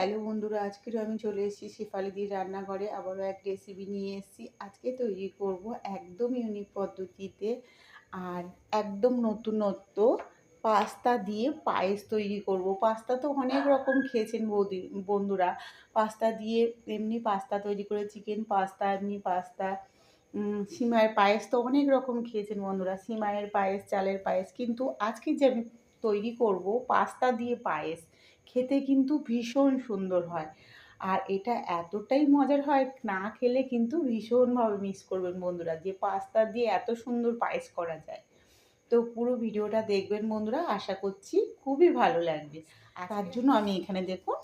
Hello বন্ধুরা, আজকের আমি চলে এসেছি শেফালিদির রান্নাঘরে। আবারও এক রেসিপি নিয়ে এসেছি। আজকে তৈরি করব একদম ইউনিক পদ্ধতিতে আর একদম নতুনত্ব পাস্তা দিয়ে পায়েস তৈরি করব। পাস্তা তো অনেক রকম খেয়েছেন বৌদি, বন্ধুরা। পাস্তা দিয়ে এমনি পাস্তা তৈরি করে চিকেন পাস্তা, এমনি পাস্তা সিমাইয়ের পায়েস তো অনেক রকম খেয়েছেন বন্ধুরা। সিমাইয়ের পায়েস, চালের পায়েস। কিন্তু আজকে যে আমি তৈরি করব পাস্তা দিয়ে পায়েস খেতে কিন্তু ভীষণ সুন্দর হয়। আর এটা এতটাই মজার হয় না খেলে কিন্তু ভীষণভাবে মিস করবেন বন্ধুরা। যে পাস্তা দিয়ে এত সুন্দর পায়েস করা যায়। তো পুরো ভিডিওটা দেখবেন বন্ধুরা আশা করছি খুবই ভালো লাগবে। আর তার জন্য আমি এখানে দেখুন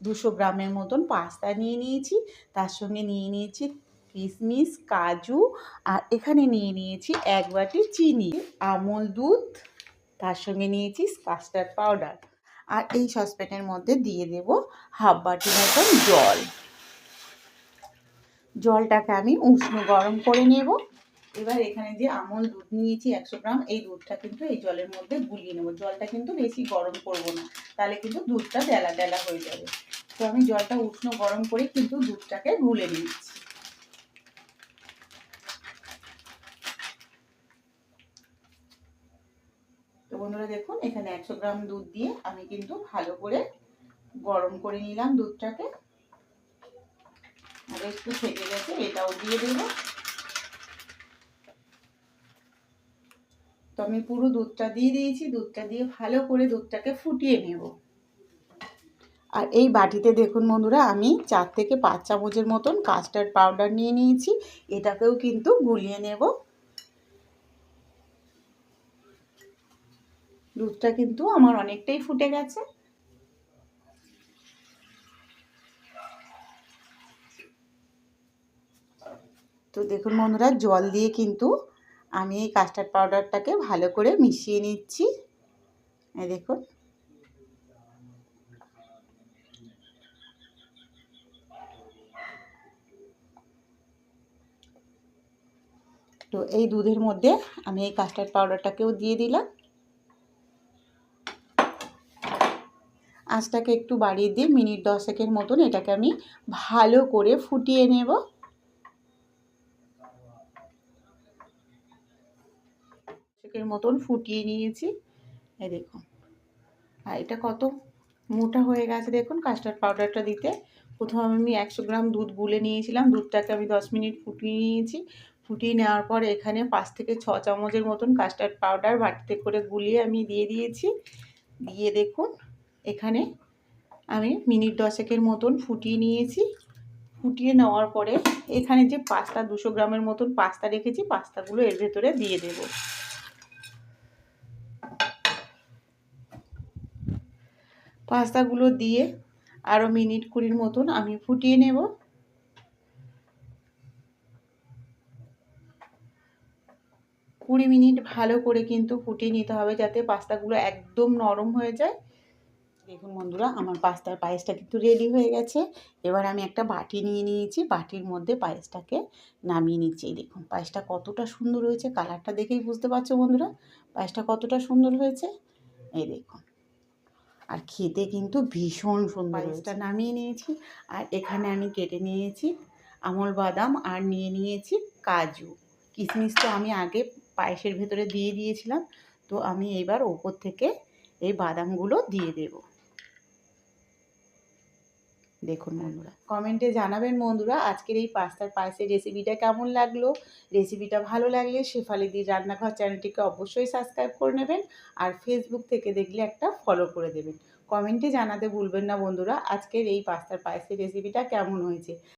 দুশো গ্রামের মতন পাস্তা নিয়ে নিয়েছি। তার সঙ্গে নিয়ে নিয়েছি কিশমিশ কাজু আর এখানে নিয়ে নিয়েছি এক বাটি চিনি আমল দুধ তার সঙ্গে নিয়েছি কাস্টার্ড পাউডার আর এই সসপ্যানের মধ্যে দিয়ে দেব হাফ বাটি মতন জল। জলটাকে আমি উষ্ণ গরম করে নেব। এবার এখানে যে আমল দুধ নিয়েছি একশো গ্রাম, এই দুধটা কিন্তু এই জলের মধ্যে গুলিয়ে নেব। জলটা কিন্তু বেশি গরম করব না, তাহলে কিন্তু দুধটা ডেলা ডেলা হয়ে যাবে। তো আমি জলটা উষ্ণ গরম করে কিন্তু দুধটাকে গুলে নিচ্ছি তো বন্ধুরা দেখুন, এখানে একশো গ্রাম দুধ দিয়ে আমি কিন্তু ভালো করে গরম করে নিলাম দুধটাকে। আর একটু থেকে গেছে, এটাও দিয়ে দেবো। তো আমি পুরো দুধটা দিয়ে দিয়েছি, দুধটা দিয়ে ভালো করে দুধটাকে ফুটিয়ে নেব। আর এই বাটিতে দেখুন বন্ধুরা, আমি চার থেকে পাঁচ চামচের মতন কাস্টার্ড পাউডার নিয়ে নিয়েছি, এটাকেও কিন্তু গুলিয়ে নেব। দুধটা কিন্তু আমার অনেকটাই ফুটে গেছে। তো দেখুন বন্ধুরা, জল দিয়ে কিন্তু আমি এই কাস্টার্ড পাউডারটাকে ভালো করে মিশিয়ে নিচ্ছি। দেখুন। তো এই দুধের মধ্যে আমি এই কাস্টার্ড পাউডারটাকেও দিয়ে দিলাম। আঁচটাকে একটু বাড়িয়ে দিয়ে মিনিট দশেকের মতন এটাকে আমি ভালো করে ফুটিয়ে নেব। দশেকের মতন ফুটিয়ে নিয়েছি। এই দেখুন। আর এটা কত মোটা হয়ে গেছে দেখুন কাস্টার্ড পাউডারটা দিতে। প্রথমে আমি একশো গ্রাম দুধ গুলে নিয়েছিলাম। দুধটাকে আমি দশ মিনিট ফুটিয়ে নিয়েছি। ফুটিয়ে নেওয়ার পর এখানে পাঁচ থেকে ছ চামচের মতন কাস্টার্ড পাউডার বাটিতে করে গুলিয়ে আমি দিয়ে দিয়েছি। দিয়ে দেখুন এখানে আমি মিনিট দশেকের মতন ফুটিয়ে নিয়েছি। ফুটিয়ে নেওয়ার পরে এখানে যে পাস্তা দুশো গ্রামের মতন পাস্তা রেখেছি, পাস্তাগুলো এর ভেতরে দিয়ে দেব। পাস্তাগুলো দিয়ে আরও মিনিট কুড়ির মতন আমি ফুটিয়ে নেব। কুড়ি মিনিট ভালো করে কিন্তু ফুটিয়ে নিতে হবে যাতে পাস্তাগুলো একদম নরম হয়ে যায়। দেখুন বন্ধুরা, আমার পাস্তার পায়েসটা কিন্তু রেডি হয়ে গেছে। এবার আমি একটা বাটি নিয়ে নিয়েছি, বাটির মধ্যে পায়েসটাকে নামিয়ে নিচ্ছি। দেখুন, পায়েসটা কতটা সুন্দর হয়েছে, কালারটা দেখেই বুঝতে পারছ বন্ধুরা? পায়েসটা কতটা সুন্দর হয়েছে? এই দেখুন। আর খেতে কিন্তু ভীষণ সুন্দর পায়েসটা নামিয়ে নিয়েছি, আর এখানে আমি কেটে নিয়েছি আমল বাদাম, আর নিয়ে নিয়েছি কাজু। কিশমিশ তো আমি আগে পায়েসের ভেতরে দিয়ে দিয়েছিলাম, তো আমি এবার ওপর থেকে এই বাদামগুলো দিয়ে দেব। দেখুন বন্ধুরা। কমেন্টে জানাবেন বন্ধুরা আজকের এই পাস্তার পায়েসের রেসিপিটা কেমন লাগল? রেসিপিটা ভালো লাগলে শেফালিদির রান্নাঘর চ্যানেলটিকে অবশ্যই সাবস্ক্রাইব করে নেবেন আর ফেসবুক থেকে দেখলে একটা ফলো করে দেবেন। কমেন্টে জানাতে ভুলবেন না বন্ধুরা আজকের এই পাস্তার পায়েসের রেসিপিটা কেমন হয়েছে?